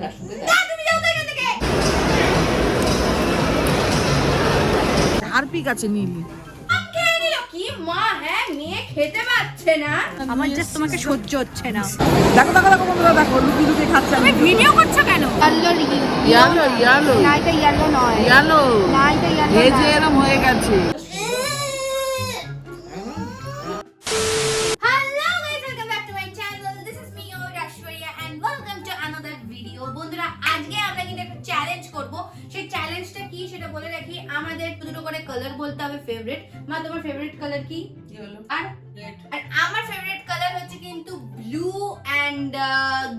দেখ না, তুমি যাও তো এখান থেকে। হারপিক আছে নীলি। হ্যাঁ আমার জাস্ট তোমাকে সহ্য হচ্ছে না। দেখো দেখো দেখো বন্ধুরা দেখো লুকি লুকি খাচ্ছে আমি। ভিডিও করছ কেন? ইয়ালো ইয়ালো না এটা ইয়েলো নয়। ইয়ালো না এটা ইয়েলো ভেজে এরম হয়ে গেছে। ফেভারিট মা তোমার ফেভারিট কালার কি? আর আর আমার ফেভারিট কালার হচ্ছে কিন্তু ব্লু অ্যান্ড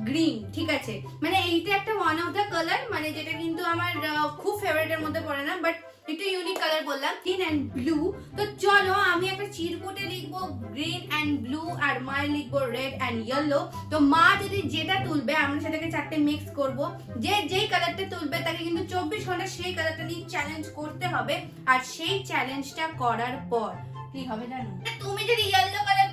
গ্রিন ঠিক আছে? মানে এইটা একটা ওয়ান অফ দ্য কালার মানে যেটা কিন্তু আমার আহ, খুব ফেভারিটের মধ্যে পড়ে না বাট একটু ইউনিক কালার বললাম গ্রিন অ্যান্ড ব্লু তো চলো আমি একটা চিরকুটে লিখব গ্রিন অ্যান্ড ব্লু আর মায়ের লিখব রেড অ্যান্ড ইয়েলো তো মা যদি যেটা তুলবে আমরা সেটাকে চারটে মিক্স করব। যে যেই কালারটা তুলবে তাকে কিন্তু চব্বিশ ঘণ্টা সেই কালারটা নিয়ে চ্যালেঞ্জ করতে হবে। আর সেই চ্যালেঞ্জটা করার পর কি হবে জানো? তুমি যদি ইয়েলো কালার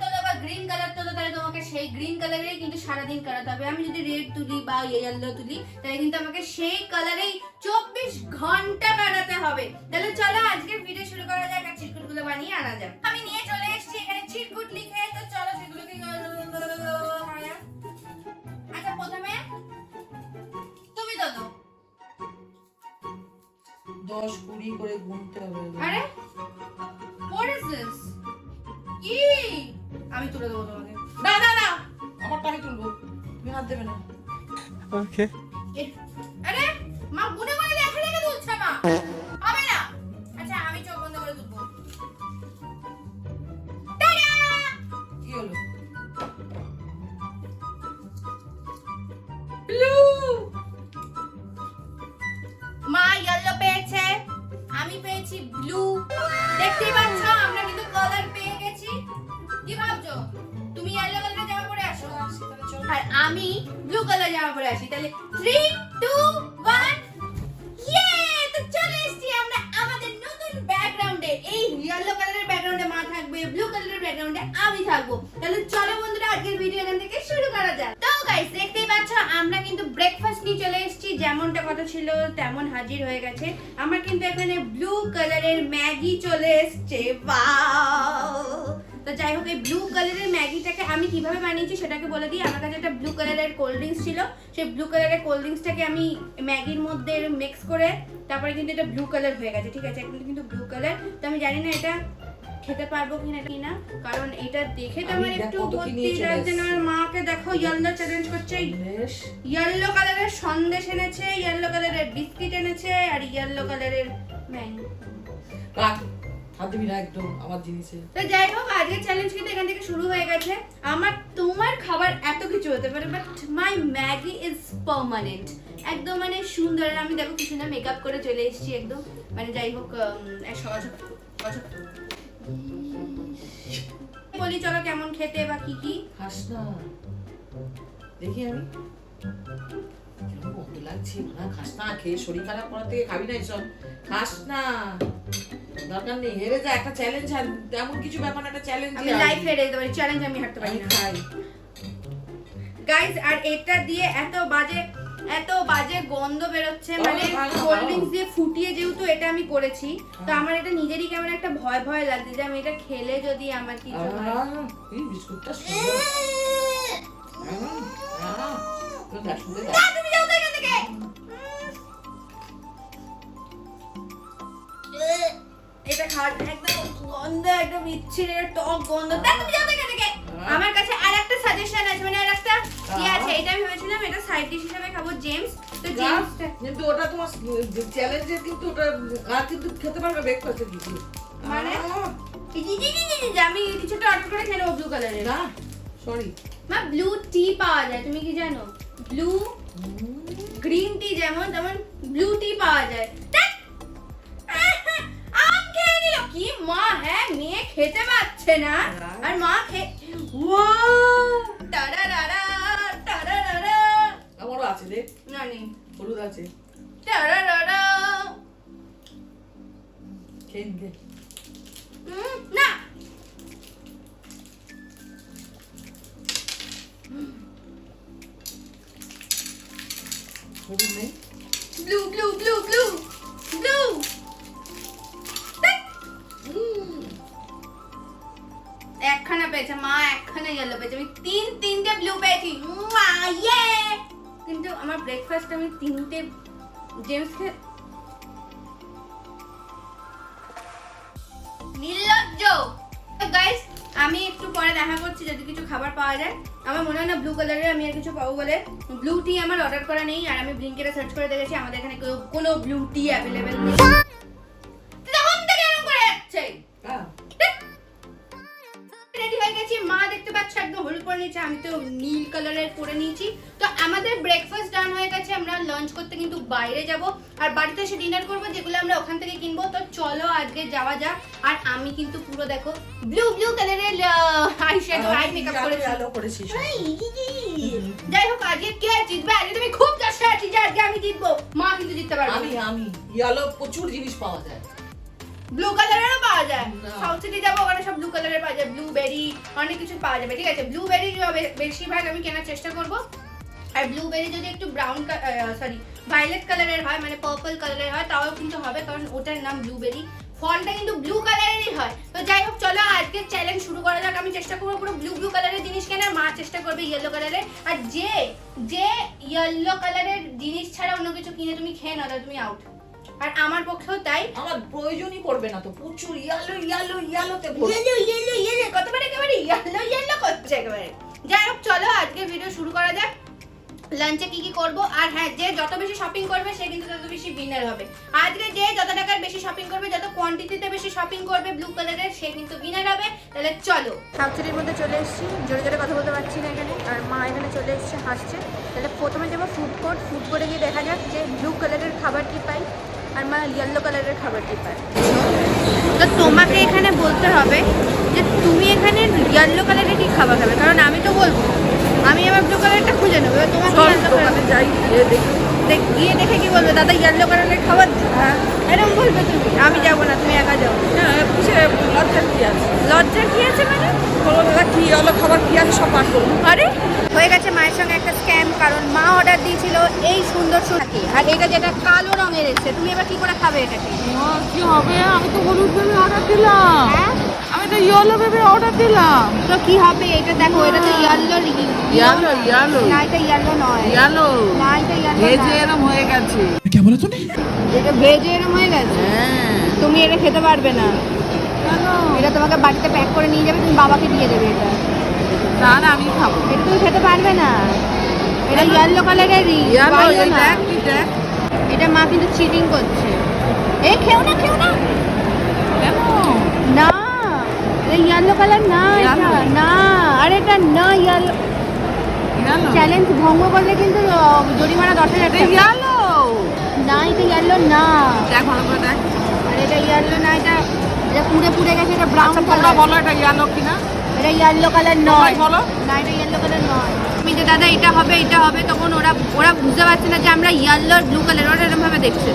গ্রিন কালার তোলো তাহলে তোমাকে সেই গ্রিন কালারেই কিন্তু সারাদিন কাটাতে হবে। আমি যদি রেড তুলি বা ইয়েলো তুলি তাহলে কিন্তু আমাকে সেই কালারেই চব্বিশ ঘণ্টা কাটাতে হবে। তাহলে চলো আজকের ভিডিও শুরু করা যাক আর চিরকুটগুলো বানিয়ে আনা যাক। আমি নিয়ে চলে এসেছি এখানে চিরকুট লিখে তো চলো সেগুলোকে আচ্ছা প্রথমে তুমি তোলো দশ কুড়ি করে গুনতে হবে। আরে কি আমি তুলে দেবো তোমাকে। না না না আমারটা আমি তুলবো। তুমি হাত দেবে না। ওকে। আরে মা মনে গুনে লেখা লেখা তুলছে মা। আমি ব্লু কালার জামা পরে আসি তাহলে থ্রি টু ওয়ান ইয়ে তো চলে এসেছি আমরা আমাদের নতুন ব্যাকগ্রাউন্ডে এই ইয়েলো কালারের ব্যাকগ্রাউন্ডে মা থাকবে ব্লু কালারের ব্যাকগ্রাউন্ডে আমি থাকব। তাহলে চলো বন্ধুরা, আজকের ভিডিও এখান থেকে শুরু করা যাক। তো গাইস দেখতেই পাচ্ছ, আমরা কিন্তু ব্রেকফাস্ট নিয়ে চলে এসেছি। যেমনটা কথা ছিল, তেমন হাজির হয়ে গেছে। আমার কিন্তু এখানে ব্লু কালারের ম্যাগি চলে এসেছে। বাও তো যাই হোক এই ব্লু কালারের ম্যাগিটাকে আমি কীভাবে বানিয়েছি সেটাকে বলে দিই। আমার কাছে একটা ব্লু কালারের কোল্ড ড্রিঙ্কস ছিল। সেই ব্লু কালারের কোল্ড ড্রিঙ্কসটাকে আমি ম্যাগির মধ্যে মিক্স করে তারপরে কিন্তু এটা ব্লু কালার হয়ে গেছে ঠিক আছে? এখন কিন্তু ব্লু কালার তো আমি জানি না এটা খেতে পারব কিনা কি না কারণ এটা দেখে তো আমি আমার একটু ভর্তি লাগছে না। আমার মাকে দেখো ইয়েলো চ্যালেঞ্জ করছে। ইয়েলো কালারের সন্দেশ এনেছে ইয়েলো কালারের বিস্কিট এনেছে আর ইয়েলো কালারের ম্যাঙ্গো রাখ হাত দিবি না একদম আমার জিনিসে তো যাই হোক আজকের চ্যালেঞ্জ কিন্তু এখান থেকে শুরু হয়ে গেছে। আমার তোমার খাবার এত কিছু হতে পারে but my Maggi is permanent একদম মানে সুন্দর। আমি দেখো কি সুন্দর মেকআপ করে চলে এসেছি একদম। মানে যাই হোক সকাল সকাল। বলি চলো কেমন খেতে বা কি কি? খাস না দেখি আমি। গন্ধ লাগছে না খাস না খেয়ে শরীর খারাপ করার থেকে খাবি না এসব খাস না। দরকার নেই হেরে যা একটা চ্যালেঞ্জ আর এমন কিছু ব্যাপার একটা চ্যালেঞ্জ আমি লাইফ হেরে যেতে পারি চ্যালেঞ্জ আমি হাঁটতে পারি না। খাই। গাইস আর এটা দিয়ে এত বাজে এত বাজে গন্ধ বেরোচ্ছে মানে কোল্ড ড্রিঙ্কস দিয়ে ফুটিয়ে যেহেতু এটা আমি করেছি তো হ্যাঁ। আমার এটা নিজেরই কেমন একটা ভয় ভয় লাগছে যে আমি এটা খেলে যদি আমার কিছু হয়। বিস্কুটটা একদম গন্ধ একদম ইচ্ছে টক গন্ধ। তা তুমি যাও তো এখান আমার কাছে আর একটা সাজেশন আছে মানে আর একটা ইয়ে আছে এটা আমি ভেবেছিলাম এটা সাইড ডিশ হিসেবে খাব জেমস তো না, জেমসটা কিন্তু ওটা তোমার চ্যালেঞ্জের কিন্তু ওটা আর কিন্তু খেতে পারবে ব্রেকফাস্টের কিছু মানে? জি, জি, আমি কিছুটা অর্ডার করে খেয়ে নেব ব্লু কালারের না সরি মা ব্লু টি পাওয়া যায় তুমি কি জানো? ব্লু গ্রিন টি যেমন তেমন খেতে পাচ্ছে না আর মা একখানা পেয়েছে, মা একখানা ইয়েলো পেয়েছে। আমি তিন, তিনটে ব্লু পেয়েছি। ইয়ে! কিন্তু আমার ব্রেকফাস্ট আমি তিনটে জেমসকে নির্লজ্জ! গাইস আমি একটু পরে দেখা করছি, যদি কিছু খাবার পাওয়া যায়। আমার মনে হয় না ব্লু কালারের আমি আর কিছু পাবো বলে। ব্লু টি আমার অর্ডার করা নেই, আর আমি ব্লিঙ্কেটে সার্চ করে দেখেছি, আমাদের এখানে কোনো ব্লু টি অ্যাভেলেবেল নেই। আমরা লাঞ্চ করতে কিন্তু বাইরে যাব। আর বাড়িতে এসে ডিনার করব যেগুলো আমরা ওখান থেকে কিনবো। তো চলো আজকে যাওয়া যাক। আর আমি কিন্তু পুরো দেখো ব্লু ব্লু কালারের আই শ্যাডো আই মেকআপ করেছি। আলো করেছিস যাই হোক আজকে কে জিতবে? আজকে তুমি খুব চেষ্টা আছি যে আজকে আমি জিতবো। মা কিন্তু জিততে পারবে আমি আমি। ইয়ালো প্রচুর জিনিস পাওয়া যায়। ব্লু কালারেরও পাওয়া যায়। সাউথ সিটি যাব ওখানে সব ব্লু কালারের পাওয়া যায়। ব্লুবেরি অনেক কিছু পাওয়া যাবে ঠিক আছে? ব্লুবেরি বেশিরভাগ আমি কেনার চেষ্টা করব। আর ব্লুবেরি যদি একটু ব্রাউন সরি ভায়োলেট কালারের হয় মানে পার্পল কালারের হয় তাও কিন্তু হবে কারণ ওটার নাম ব্লুবেরি ফলটা কিন্তু ব্লু কালারেরই হয়। তো যাই হোক চলো আজকে চ্যালেঞ্জ শুরু করা যাক। আমি চেষ্টা করব পুরো ব্লু ব্লু কালারের জিনিস কেনার মা চেষ্টা করবে ইয়েলো কালারের আর যে যে ইয়েলো কালারের জিনিস ছাড়া অন্য কিছু কিনে তুমি খেয়ে নাও তুমি আউট আর আমার পক্ষেও তাই। আমার প্রয়োজনই পড়বে না তো প্রচুর ইয়ালো ইয়ালো ইয়ালোতে ইয়েলো ইয়েলো ইয়েলো কতবার একেবারে ইয়েলো ইয়েলো করছে একেবারে। যাই হোক চলো আজকে ভিডিও শুরু করা যাক। লাঞ্চে কি কি করব? আর হ্যাঁ যে যত বেশি শপিং করবে সে কিন্তু তত বেশি উইনার হবে। আজকে যে যত টাকার বেশি শপিং করবে যত কোয়ান্টিটিতে বেশি শপিং করবে ব্লু কালারের সে কিন্তু উইনার হবে। তাহলে চলো। সাবসিডির মধ্যে চলে এসেছি। জোরে জোরে কথা বলতে পারছি না এখানে। আর মা এখানে চলে এসেছে হাসছে। তাহলে প্রথমে যাব ফুড কোর্ট ফুড কোর্টে গিয়ে দেখা যাক যে ব্লু কালারের খাবার কি পাই আর মা ইয়েলো কালারের খাবার কি পায়। তো তোমাকে এখানে বলতে হবে যে তুমি এখানে ইয়েলো কালারের কি খাবার খাবে? কারণ আমি তো বলব আমি আবার ব্লু কালারটা খুঁজে নেব colour- দোকানে যাই গিয়ে দেখি। গিয়ে দেখে কি বলবে? দাদা ইয়েলো কালারের খাবার। হ্যাঁ। এরকম বলবে তুমি। আমি যাব না তুমি একা যাও। হ্যাঁ কিসে লজ্জার কি আছে? লজ্জা কি আছে মানে? বলো দাদা কি হলো খাবার কি আছে সব করব আরে হয়ে গেছে মায়ের সঙ্গে একটা স্ক্যাম কারণ মা অর্ডার দিয়েছিল এই সুন্দর সুন্দর আর এটা যেটা কালো রঙের এসেছে তুমি এবার কি করে খাবে এটাকে? কি হবে? আমি তো হলুদ ভেবে অর্ডার দিলাম। হ্যাঁ? তো ইয়েলো ভেবে অর্ডার দিলাম। তো কি হবে? এটা দেখো এটা তো ইয়েলো ইয়ালো ইয়ালো না এটা ইয়েলো নয়। ইয়ালো না এটা ইয়েলো ভেজে এরম হয়ে গেছে। এটা ভেজে এরম হয়ে গেছে? হ্যাঁ। তুমি এটা খেতে পারবে না। কেন? এটা তোমাকে বাড়িতে প্যাক করে নিয়ে যাবে তুমি বাবাকে দিয়ে দেবে এটা। না না আমি খাব। এটা তুমি খেতে পারবে না। এটা ইয়েলো কালারেরই কি এটা মা কিন্তু চিটিং করছে। এ খেও না খেও না। ইয়েলো কালার না এটা না আর এটা না ইয়েলো চ্যালেঞ্জ ভঙ্গ করলে কিন্তু জরিমানা দশ হাজার ইয়ালো না এটা ইয়েলো না। দেখ আর এটা ইয়েলো না এটা এটা পুড়ে পুড়ে গেছে এটা ব্রাউন আচ্ছা কালার বলো এটা ইয়ালো কিনা? এটা ইয়েলো কালার নয়। বলো। না এটা ইয়েলো কালার নয়। আমি যে দাদা এটা হবে এটা হবে তখন ওরা ওরা বুঝতে পারছে না যে আমরা ইয়েলো ব্লু কালার ওরা এরকম ভাবে দেখছে।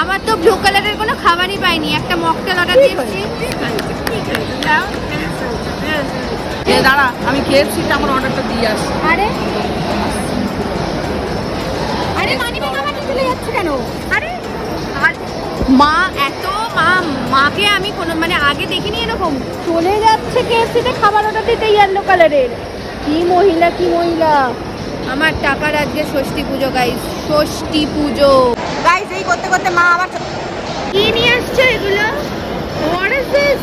আমার তো ব্লু কালারের কোনো খাবারই পাইনি। একটা মকটেল অর্ডার দিয়েছি। দাঁড়া আমি কেএফসিটা আমার অর্ডারটা দিয়ে আসি। আরে? আরে মানি ব্যাগ চলে যাচ্ছে কেন? আরে আর মা এত মা মাকে আমি কোনো মানে আগে দেখিনি এরকম। চলে যাচ্ছে কেএফসিতে খাবার অর্ডার দিতে ইয়েলো কালারের কি মহিলা কি মহিলা। আমার টাকার আজকে ষষ্ঠী পুজো গাইস ষষ্ঠী পুজো। গাইস এই করতে করতে মা আবার কি নিয়ে আসছো এগুলো? What is this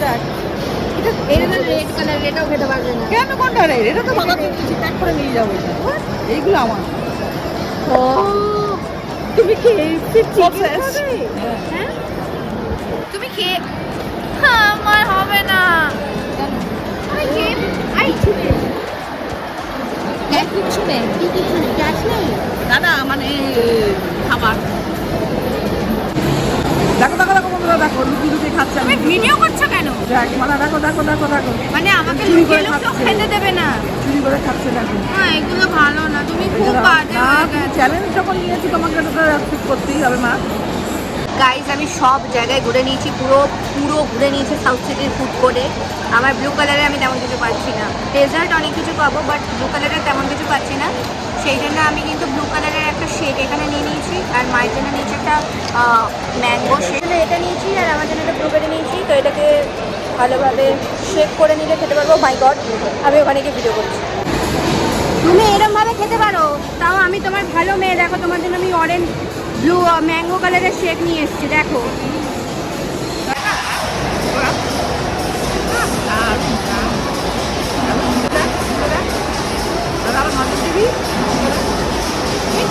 red colour এটাও খেতে পারবে না। কেন কোনটা রে এটা তো দিয়েছি প্যাক করে নিয়ে যাব। এইগুলো আমার। ও তুমি কেএফসি চিকেন হ্যাঁ। তুমি কে আমার হবে না। আমি কে আই কিছু নেই কি কিছু নেই গ্যাস নেই? না না মানে খাবার। দেখো দেখো দেখো বন্ধুরা দেখো লুকি লুকি খাচ্ছে আমি। ভিডিও করছ কেন? দেখ মানে দেখো দেখো দেখো দেখো। মানে আমাকে লুকিয়ে লুকিয়ে খেতে দেবে না। চুরি করে খাচ্ছে দেখো। হ্যাঁ এগুলো ভালো না তুমি খুব বাজে হয়ে গেছো। চ্যালেঞ্জ যখন নিয়েছি তোমাকে তো ঠিক করতেই হবে মা। গাইজ আমি সব জায়গায় ঘুরে নিয়েছি পুরো পুরো ঘুরে নিয়েছি সাউথ সিটির ফুড কোর্টে আমার ব্লু কালারে আমি তেমন কিছু পাচ্ছি না। ডেজার্ট অনেক কিছু পাবো বাট ব্লু কালারের তেমন কিছু পাচ্ছি না। সেই জন্য আমি কিন্তু ব্লু কালারের একটা শেড এখানে নিয়ে নিয়েছি আর মায়ের জন্য নিয়েছি একটা ম্যাঙ্গো শেড এটা নিয়েছি আর আমার জন্য একটা ব্লুবেরি নিয়েছি তো এটাকে ভালোভাবে শেক করে নিলে খেতে পারব। মাই গড আমি ওখানে গিয়ে ভিডিও করছি। তুমি এরমভাবে খেতে পারো তাও আমি তোমার ভালো মেয়ে দেখো তোমার জন্য আমি অরেঞ্জ ব্লু ম্যাঙ্গো কালারের শেক নিয়ে এসেছি, দেখো।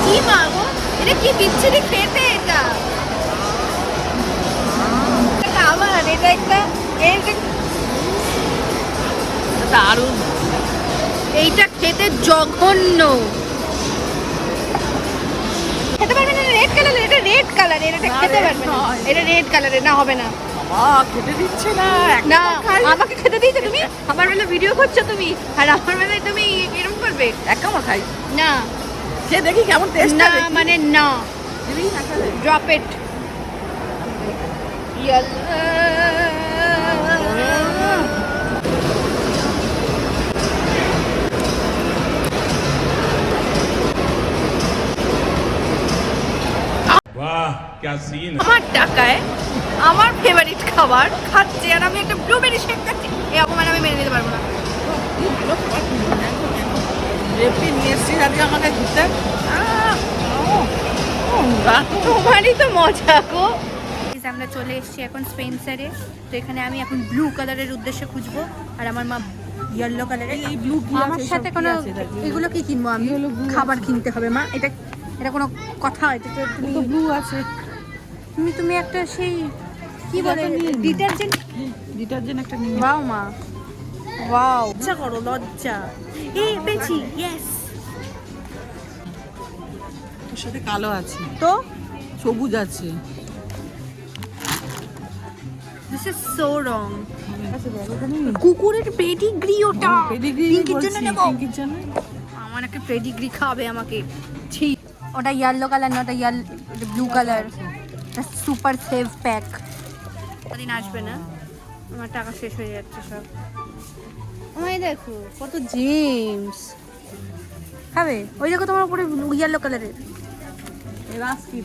কি মাগো এটা কি খেতে এটা? এটা একটা দারুণ। এইটা খেতে জঘন্য। খেতে পারবে না রেড কালার এটা রেড কালার এটা খেতে পারবে না। এটা রেড কালারের না হবে না। খেতে দিচ্ছে না না আমাকে খেতে দিয়েছ তুমি? আমার বেলা ভিডিও করছ তুমি আর আমার বেলায় তুমি এরকম করবে? এক কামড় খাই। না। সে দেখি কেমন টেস্ট না মানে না। ড্রপ ইট বাহ কি সিন আমার টাকায় আমার ফেভারিট খাবার খাচ্ছে আর আমি একটা ব্লুবেরি শেক খাচ্ছি। এই অপমান আমি মেনে নিতে পারব না। রেপি নিয়ে আজকে আমাকে ঘুরতে তোমারই তো মজা গো। আমরা চলে এসেছি এখন স্পেন্সারে তো এখানে আমি এখন ব্লু কালারের উদ্দেশ্যে খুঁজবো। আর আমার মা ইয়েলো কালারের এই ব্লু আমার সাথে কোনো এগুলো কি কিনবো আমি? খাবার কিনতে হবে মা এটা এটা কোনো কথা এটা তো তুমি ব্লু আছে। তুমি তুমি একটা সেই কি বলে ডিটারজেন্ট ডিটারজেন্ট একটা নিয়ে ওয়াও মা ওয়াও লজ্জা করো লজ্জা। এই পেয়েছি ইয়েস ওর সাথে কালো আছে। তো? সবুজ আছে। দিস ইজ সো রং কুকুরের পেডিগ্রি ওটা পেডিগ্রি পিঙ্কির জন্য নেব। আমার একটা পেডিগ্রি খাবে আমাকে। ছি। ওটা ইয়েলো কালার না ওটা yellow blue colour super save pack কদিন আসবে না? আমার টাকা শেষ হয়ে যাচ্ছে সব। ওই দেখো কত জেমস খাবে? ওই দেখো তোমার উপরে ইয়েলো কালারের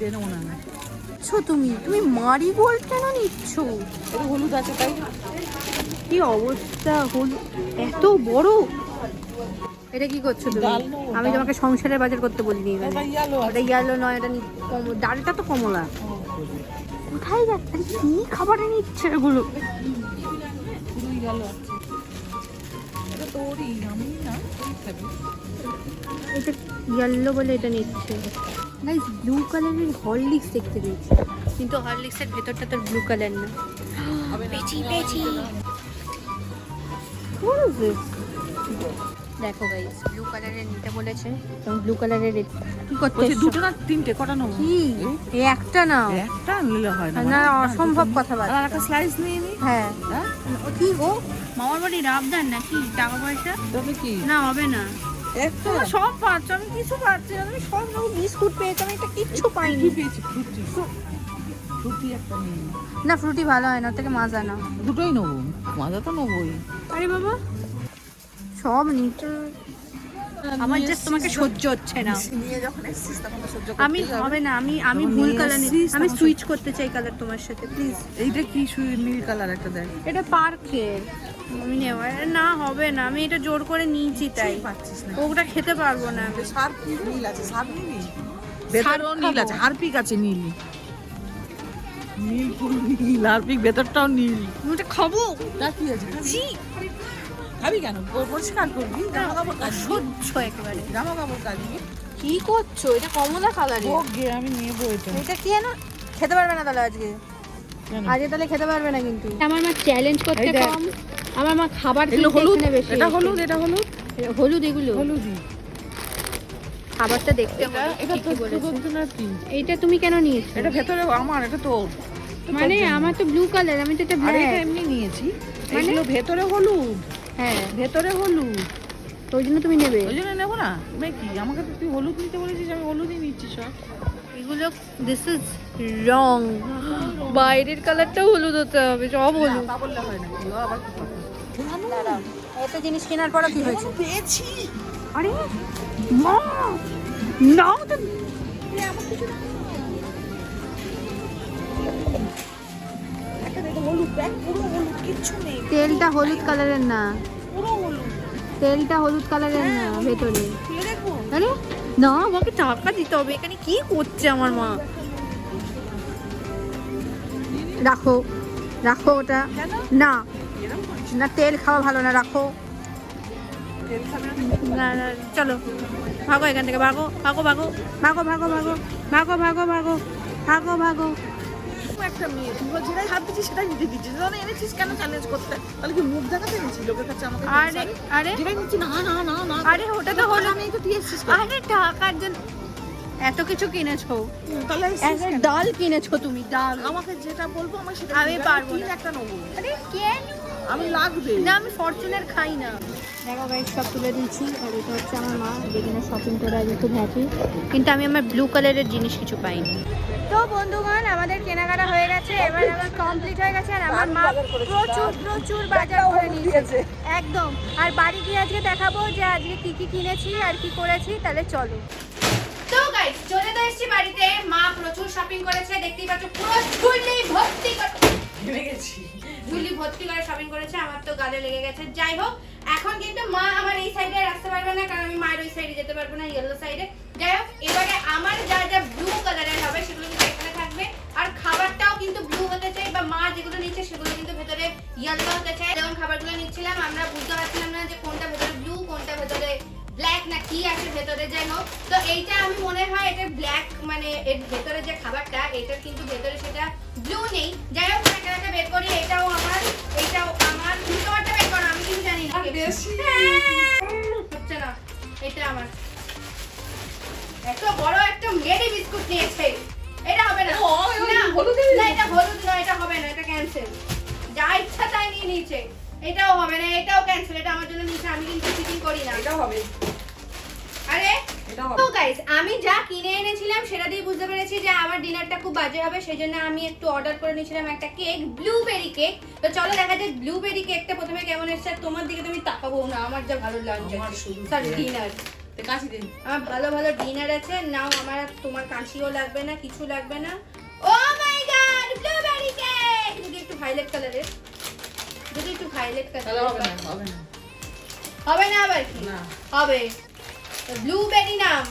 দেন তুমি তুমি মারি গোল্ড কেন নিচ্ছ হলুদ আছে তাই কি অবস্থা হল এত বড়? এটা কি করছ তুমি? আমি তোমাকে সংসারের বাজার করতে বলিনি। ওটা ইয়েলো নয় এটা ডালটা তো কমলা। কোথায় যাচ্ছে? কি খাবারে নিচ্ছে এগুলো? এটা এটা ইয়েলো বলে এটা নিচ্ছে। গাইস ব্লু কালারের হরলিক্স দেখতে পেয়েছি। কিন্তু হরলিক্সের ভেতরটা তোর ব্লু কালার না। পেছি পেছি What is this? দেখো গাইস ব্লু কালারের নিতে বলেছে এবং ব্লু কালারের কি করতে দুটো না তিনটে কটা নেব কি? এই একটা না একটা নিলে হয় না না অসম্ভব কথা আর একটা স্লাইস নিয়ে নি। হ্যাঁ। হ্যাঁ? ও কি গো? মামার বাড়ি রাবদান নাকি? টাকা পয়সা? তবে কি? না হবে না। একটা? তোমরা সব পাচ্ছ আমি কিছু পাচ্ছি না। তুমি সব নেব বিস্কুট পেয়েছ আমি এটা কিচ্ছু পাইনি। ফ্রুটি পেয়েছি? ফ্রুটি। ফ্রুটি একটা নিয়ে না। ফ্রুটি ভালো হয় না ওর থেকে মাজা না দুটোই নেব। মাজা তো নেবোই। আরে বাবা সব নিতে আমার জাস্ট তোমাকে সহ্য হচ্ছে না। আমি হবে। না আমি আমি ভুল কালার এসছিস আমি সুইচ করতে চাই কালার তোমার সাথে প্লিজ এইটা কি নীল কালার একটা দেখ। এটা পার্কের আমি আরে না হবে না। আমি এটা জোর করে নিয়েছি তাই। ওটা খেতে পারব না। সার নীল আছে সার ভেতরেও নীল আছে হারপিক আছে নীল। নীল নীল হারপিক ভেতরটাও নীল। ওটা খাব। তা কি আছে? খাবি? কেন? পরিষ্কার করবি? জামা কাপড় কাচবি? একেবারে। জামা কাপড় কাচবি? কি করছ? এটা কমলা কালারে ও গে আমি নেব এটা। এটা কি জানো খেতে পারবে না তাহলে আজকে। আজকে তাহলে খেতে পারবে না কিন্তু। আমার মা চ্যালেঞ্জ করতে কম। আমার মা খাবার হলুদ? এখানে বেশি এটা হলুদ এটা হলুদ? হলুদ এগুলো। হলুদই। খাবারটা দেখতে এটা হলুদ, এটা তো। হলুদ না এইটা তুমি কেন নিয়েছো? এটা ভেতরে আমার এটা তোর মানে আমার তো ব্লু কালার আমি তো এটা ব্ল্যাক এমনি নিয়েছি। মানে? ভেতরে হলুদ। হ্যাঁ ভেতরে হলুদ। তো ওই জন্য তুমি নেবে। ওই জন্য নেব না? আমি কি আমাকে তো তুই হলুদ নিতে বলেছিস আমি হলুদই নিচ্ছি সব। এগুলো দিস ইজ রং বাইরের কালারটাও হলুদ হতে হবে সব হলুদ। তা বললে হয় না। আবার এত জিনিস কেনার পরও কি হয়েছে? পেয়েছি। আরে মা! নাও তো একটা দেখো হলুদ ব্যাগ পুরো তেলটা হলুদ কালারের না। তেলটা হলুদ কালারের না ভেতরে। আরে না আমাকে টাকা দিতে হবে। এখানে কি করছে আমার মা? রাখো রাখো ওটা। না না তেল খাওয়া ভালো না রাখো। না? না চলো ভাগো এখান থেকে ভাগো ভাগো ভাগো। ভাগো ভাগো ভাগো ভাগো ভাগো ভাগো ভাগো। ভাগো ও একটা মেয়ে। তুই বল যেটাই হাত দিচ্ছিস সেটাই নিতে দিচ্ছিস। তাহলে এনেছিস কেন চ্যালেঞ্জ করতে? তাহলে কি মুখ দেখাতে এনেছিস লোকের কাছে আমাকে? আরে আরে। যেটাই নিচ্ছি না না না না আরে ওটা তো হলো আমি তো তুই এসেছিস আরে টাকার জন্য। এত কিছু কিনেছো? তাহলে ডাল কিনেছো তুমি ডাল। আমাকে যেটা বলব আমার সেটা আমি পারব না। একটা নেব। আরে কেন? আমি লাগবে। না আমি ফরচুনের খাই না। দেখো গাইস সব তুলে দিচ্ছি আর এটা হচ্ছে আমার মা যেখানে শপিং করে আজকে খুব হ্যাপি কিন্তু আমি আমার ব্লু কালারের জিনিস কিছু পাইনি। তো বন্ধুগণ আমাদের কেনাকাটা হয়ে গেছে এবার আমার কমপ্লিট হয়ে গেছে আর আমার মা প্রচুর প্রচুর বাজার করে নিয়েছে। একদম। আর বাড়ি গিয়ে আজকে দেখাবো যে আজকে কি কি কিনেছি আর কি করেছি তাহলে চলো। তো গাইস চলে তো এসেছি বাড়িতে। মা প্রচুর শপিং করেছে দেখতেই পাচ্ছ পুরো ঝুলি ভর্তি করে গেছি। ঝুলি ভর্তি করে শপিং করেছে, আমার তো গালে লেগে গেছে। যাই হোক, এখন কিন্তু মা আমার এই সাইডে আসতে পারবে না, কারণ আমি মায়ের ওই সাইডে যেতে পারব না ইয়েলো সাইডে যাই হোক, এবারে আমার যা যা ব্লু কালারের হবে, সেগুলো কিন্তু এখানে থাকবে। আর খাবারটাও কিন্তু ব্লু হতে চাই, বা মা যেগুলো নিচ্ছে, সেগুলো কিন্তু ভেতরে ইয়েলো হতে চাই। যেমন খাবারগুলো নিচ্ছিলাম, আমরা বুঝতে পারছিলাম না যে ব্ল্যাক না কি আছে ভেতরে হোক তো এইটা আমি মনে হয় এটা ব্ল্যাক মানে এর ভেতরে যে খাবারটা এটার কিন্তু ভেতরে সেটা ব্লু নেই। যাই হোক একটা বের করি এটাও আমার এটাও আমার। তুমি তোমারটা বের করো আমি কিন্তু জানি না। হ্যাঁ, হচ্ছে না এটা আমার। এত বড় একটা মেরি বিস্কুট নিয়েছে। এটা হবে না। না এটা হলুদ না এটা হবে না এটা ক্যান্সেল যা ইচ্ছা তাই নিয়ে নিয়েছে। এটাও হবে না এটাও ক্যান্সেল এটা আমার জন্য নিচে আমি কিন্তু চিটিং করি না। এটাও হবে। আরে তো গাইস আমি যা কিনে এনেছিলাম সেটা দিয়ে বুঝতে পেরেছি যে আমার ডিনারটা খুব বাজে হবে সেই জন্য আমি একটু অর্ডার করে নিয়েছিলাম একটা কেক ব্লুবেরি কেক তো চলো দেখা যাক ব্লুবেরি কেকটা প্রথমে কেমন এসেছে আর তোমার দিকে তুমি তাকাবো না আমার যা ভালো লাঞ্চ শুধু সরি ডিনার তে কাশি দে আমার ভালো ভালো ডিনার আছে নাও আমার আর তোমার কাঁচিও লাগবে না কিছু লাগবে না। Oh my god blueberry cake একটু ভাইলেট কালারের যদি একটু ভাইলেট তাহলে হবে না হবে না। হবে না আবার কি? হবে। ব্লুবেরি নাম।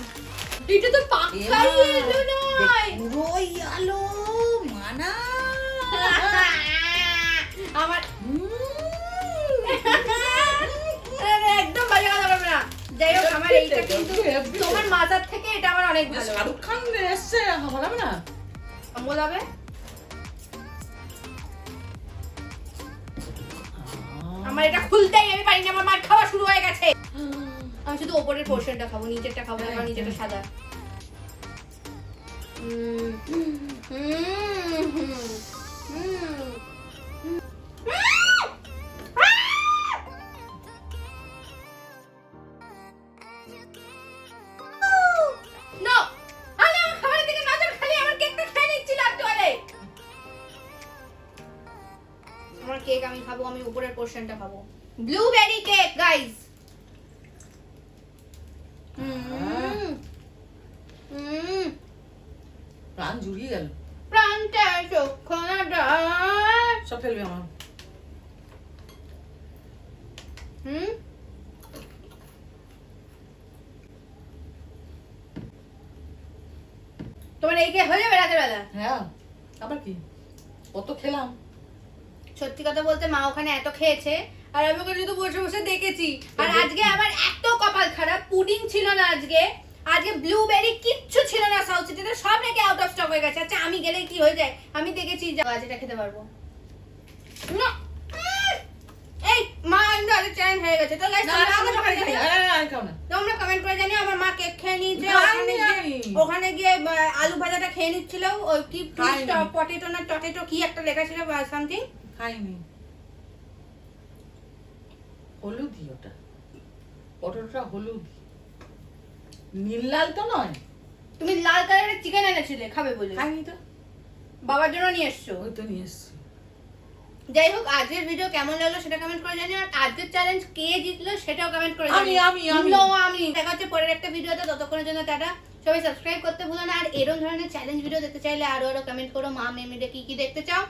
এটা তো পাক্কা ইয়েলো নয়। পুরো আলো মানা। আমার একদম বাজে কথা বলবে না। যাই হোক আমার এইটা কিন্তু তোমার মাথার থেকে এটা আমার অনেক ভালো। শাহরুখ খান এসছে ভালো হবে না। কেমন হবে? আমার এটা খুলতেই আমি পারি না আমার মার খাওয়া শুরু হয়ে গেছে আমি শুধু ওপরের পোর্শনটা খাব নিচেরটা খাব কারণ নিচেরটা সাদা উম, হুম, হুম। কেক আমি খাব আমি উপরের পোর্শনটা খাব। ব্লুবেরি কেক গাইস প্রাণ জুড়িয়ে গেল। প্রাণটা চক্ষণাটা সব ফেলবে আমার। হুম। তোমার এই কে হয়ে যাবে রাতের বেলা? হ্যাঁ। আবার কি? কত খেলাম। সত্যি কথা বলতে মা ওখানে এত খেয়েছে আর আমি ওখানে শুধু বসে বসে দেখেছি আর আজকে আবার এত কপাল খারাপ পুডিং ছিল না আজকে আজকে ব্লুবেরি কিচ্ছু ছিল না সাউথ সিটিতে সব নাকি আউট অফ স্টক হয়ে গেছে আচ্ছা আমি গেলে কি হয়ে যায় আমি দেখেছি যে আজ এটা খেতে পারব না এই মা কিন্তু আজ চ্যালেঞ্জ হয়ে গেছে তো না, তোমরা আমাকে কমেন্ট করে জানিও আমার মা কেক খেয়ে নিয়েছে ওখানে গিয়ে ওখানে গিয়ে আলু ভাজাটা খেয়ে নিচ্ছিল ওই কি। পটেটো না টটেটো কি একটা লেখা ছিল সামথিং খাইনি। হলুদি ওটা। পটলটা হলুদ নীল লাল তো নয়। তুমি লাল কালারের চিকেন এনেছিলে খাবে বলে। খাইনি তো। বাবার জন্য নিয়ে এসছো। ওই তো নিয়ে এসছি। যাই হোক আজকের ভিডিও কেমন লাগল সেটা কমেন্ট করে জানিও আর আজকের চ্যালেঞ্জ কে জিতলো সেটাও কমেন্ট করে আমি। আমি, আমি। আমি। দেখা হচ্ছে পরের একটা ভিডিওতে ততক্ষণের জন্য টাটা। সবাই সাবস্ক্রাইব করতে ভুলো না আর এরকম ধরনের চ্যালেঞ্জ ভিডিও দেখতে চাইলে আরও আরও কমেন্ট করো। মা মেমিরে কি কি দেখতে চাও?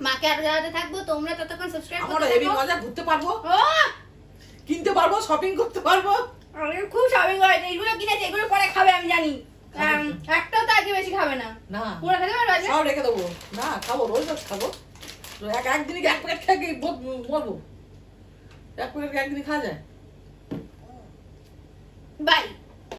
মাকে আরও জানাতে থাকব তোমরা ততক্ষণ সাবস্ক্রাইব আমরা হেভি মজা ঘুরতে পারব। কিনতে পারব শপিং করতে পারব। আরে খুব শপিং করেছে এইগুলো কিনেছে এগুলো পরে খাবে আমি জানি। একটাও তো আজকে বেশি খাবে না। না। পুরো খেতে পারবে সব রেখে দেবো। না খাব রোজ রোজ খাব। তো এক একদিনই এক প্যাকেট খেয়ে কি ব- মরবো? এক প্যাকেট একদিনই খাওয়া যায়? বাই।